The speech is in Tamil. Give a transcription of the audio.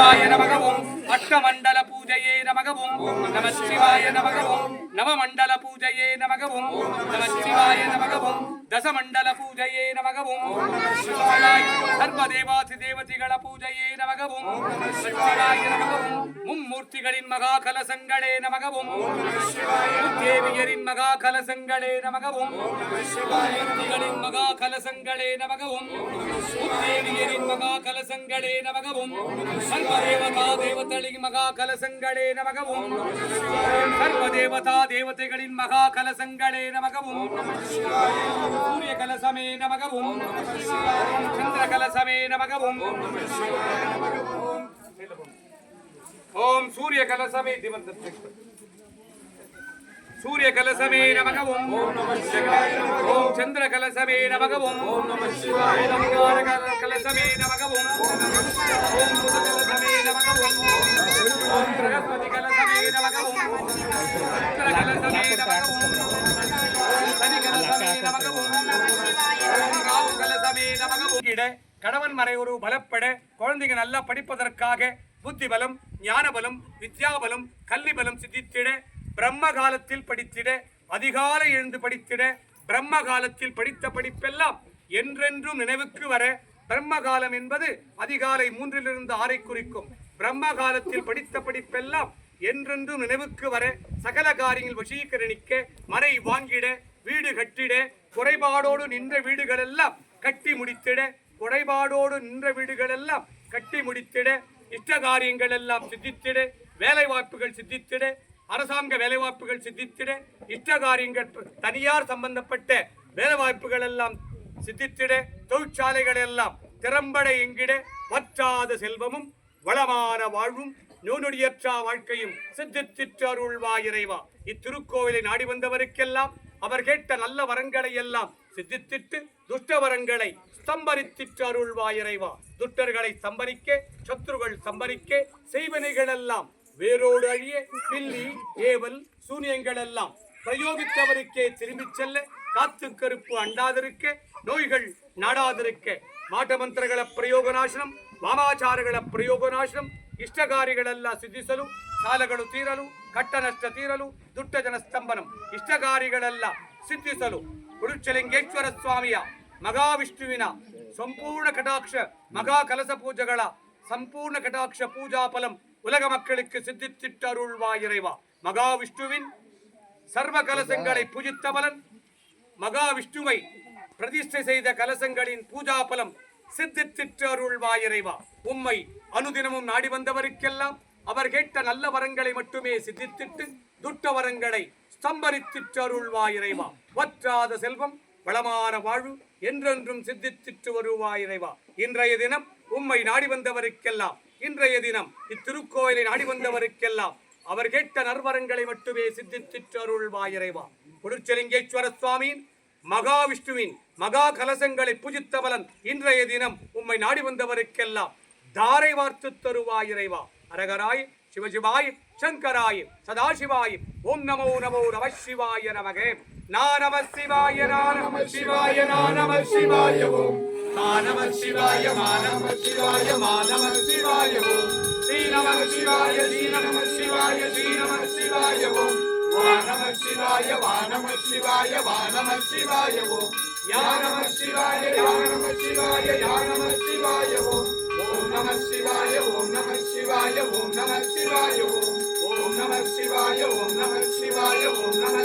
நமகவும். அஷ்டமண்டல பூஜையே நமகவும். நம சிவாய நமகவும். நவமண்டல பூஜையே நமகவும். நம சிவாய நமகவும். தசமண்டல பூஜையே நமகவும். சர்வதேவாதி தேவதிகள பூஜையே நமகவும். சிவாய நமகவும். மும்மூர்த்திகளின் மகா கலசங்களே நமகவும். தேவியரின் மகா கலசங்களே நமகவும். மூர்த்திகளின் மகா கலசங்களே நமகவும். தேவியரின் மகா கலசங்களே நமகவும். சர்வதேவதா தேவதைகளின் மகா கலசங்களே நமகவும் சர்வதேவதா தேவதைகளின் மகா கலசங்களே நமகவும் சூரிய கலசமே நமகவும் சந்திர கலசமே நமகவும் ஓம் சூரிய கலசமே திவந்த சூரிய கலசமே நமகவும் ஓம் சந்திர கலசமே நமகவும் ஓம் கலசமே நமகவும் ஓம் புத கலசமே நமகவும் ஓம் பிரகஸ்பதி கலசமே நமகவும் சுக்கிர கலசமே நமகவும் ஓம் சனி கலசமே நமகவும் ஓம் ராகு கலசமே நமகவும் இட கணவன் மறைவுரு பலப்பட குழந்தைங்க நல்லா படிப்பதற்காக புத்தி பலம் ஞான பலம் வித்யா பலம் கல்வி பலம் பிரம்ம காலத்தில் படித்திட அதிகாலை எழுந்து படித்திட பிரம்ம காலத்தில் படித்த படிப்பெல்லாம் என்றென்றும் நினைவுக்கு வர பிரம்ம காலம் என்பது அதிகாலை மூன்றிலிருந்து ஆறை குறிக்கும். பிரம்ம காலத்தில் படித்த படிப்பெல்லாம் என்றென்றும் நினைவுக்கு வர சகல காரியங்கள் வசீகரணிக்க மறை வாங்கிட வீடு கட்டிட குறைபாடோடு நின்ற வீடுகளெல்லாம் கட்டி முடித்திட குறைபாடோடு நின்ற வீடுகளெல்லாம் கட்டி முடித்திட இஷ்ட காரியங்கள் எல்லாம் சித்தித்திட வேலை வாய்ப்புகள் சித்தித்திட அரசாங்க வேலைவாய்ப்புகள் சித்தித்திட இஷ்ட காரியங்கள் தனியார் சம்பந்தப்பட்ட வேலைவாய்ப்புகள் எல்லாம் சித்தித்திட தொழிற்சாலைகள் எல்லாம் திறம்பட எங்கிட வற்றாத செல்வமும் வளமான வாழ்வும் நூனுடியற்றா வாழ்க்கையும் சித்தித்திற்றருள்வா இறைவா. இத்திருக்கோவிலை நாடி வந்தவருக்கெல்லாம் அவர் கேட்ட நல்ல வரங்களை எல்லாம் சித்தித்திட்டு துஷ்ட வரங்களை ஸ்தம்பரித்திட்டு அருள்வா இறைவா. துஷ்டர்களை சம்பரிக்க சத்துருகள் சம்பரிக்க செய்வனைகளெல்லாம் வேரோடு அழிய பில்லி ஏவல் சூனியங்கள் எல்லாம் பிரயோகித்தவருக்கே திரும்பிச் செல்ல காத்து கருப்பு அண்டாதிருக்க நோய்கள் நாடாதிருக்க மாட்டமந்திரகள பிரயோக நாசனம் வாமாச்சாரಗಳ ಪ್ರಯೋಗ ನಾಶನಂ ಇಷ್ಟಗಾರಿಗಳೆಲ್ಲ ಸಿದ್ಧಿಸಲು ಸಾಲಗಳು ತೀರಲು ಕಟ್ಟನಷ್ಟ ತೀರಲು ದುಟ್ಟ ಜನ ಸ್ತಂಭನಂ ಇಷ್ಟಗಾರಿಗಳೆಲ್ಲ ಸಿದ್ಧಿಸಲು ಉಡುಚಲಿಂಗೇಶ್ವರ ಸ್ವಾಮಿಯ ಮಗಾವಿಷ್ಣುವಿನ ಸಂಪೂರ್ಣ ಕಟಾಕ್ಷ ಮಗಾ ಕಲಸ ಪೂಜೆಗಳ ಸಂಪೂರ್ಣ ಕಟಾಕ್ಷ ಪೂಜಾ ಫಲಂ உலக மக்களுக்கு சித்தித்திட்டு அருள்வா இறைவா. மகாவிஷ்ணுவின் சர்வ கலசங்களை பூஜித்த பலன் மகாவிஷ்ணுவை பிரதிஷ்டை செய்த கலசங்களின் பூஜா பலம் சித்தித்திட்டு அருள்வா இறைவா. உம்மை அனுதினமும் நாடி வந்தவருக்கெல்லாம் அவர் கேட்ட நல்ல வரங்களை மட்டுமே சித்தித்திட்டு துட்ட வரங்களை ஸ்தம்பரித்திட்டு அருள்வா இறைவா. வற்றாத செல்வம் வளமான வாழ்வு என்றென்றும் சித்தித்திட்டு வருவா இறைவா. இன்றைய தினம் உம்மை நாடி வந்தவருக்கெல்லாம் இன்றைய தினம் இத்திருக்கோயிலை நாடி வந்தவருக்கெல்லாம் அவர் கேட்ட நர்வரங்களை மட்டுமே சித்தித்திற்றருள் வாயிறைவா இறைவா சுவாமியின் மகாவிஷ்ணுவின் மகா கலசங்களை புஜித்த பலன் இன்றைய தினம் உம்மை நாடி வந்தவருக்கெல்லாம் தாரை வார்த்து தருவாயிறைவா. அரகராய் சிவசிவாய் சங்கராய் சதாசிவாய் ஓம் நமோ நமோ நம சிவாய நமகே. நா நம சிவாய நா நம சிவாய நா நம சிவாய ஓம். மா நம சிவாய மா நம சிவாய மா நம சிவாய ஓம் ஸ்ரீ நம சிவாய ஸ்ரீ நம சிவாய ஸ்ரீ நம சிவாய ஓம் வா நம சிவாய வா நம சிவாய வா நம சிவாய ஓம் யா நம சிவாய யா நம சிவாய யா நம சிவாய ஓம் ஓம் நம சிவாய ஓம் நம சிவாய ஓம் நம சிவாய ஓம் ஓம் நம சிவாய ஓம் நம சிவாய ஓம் நம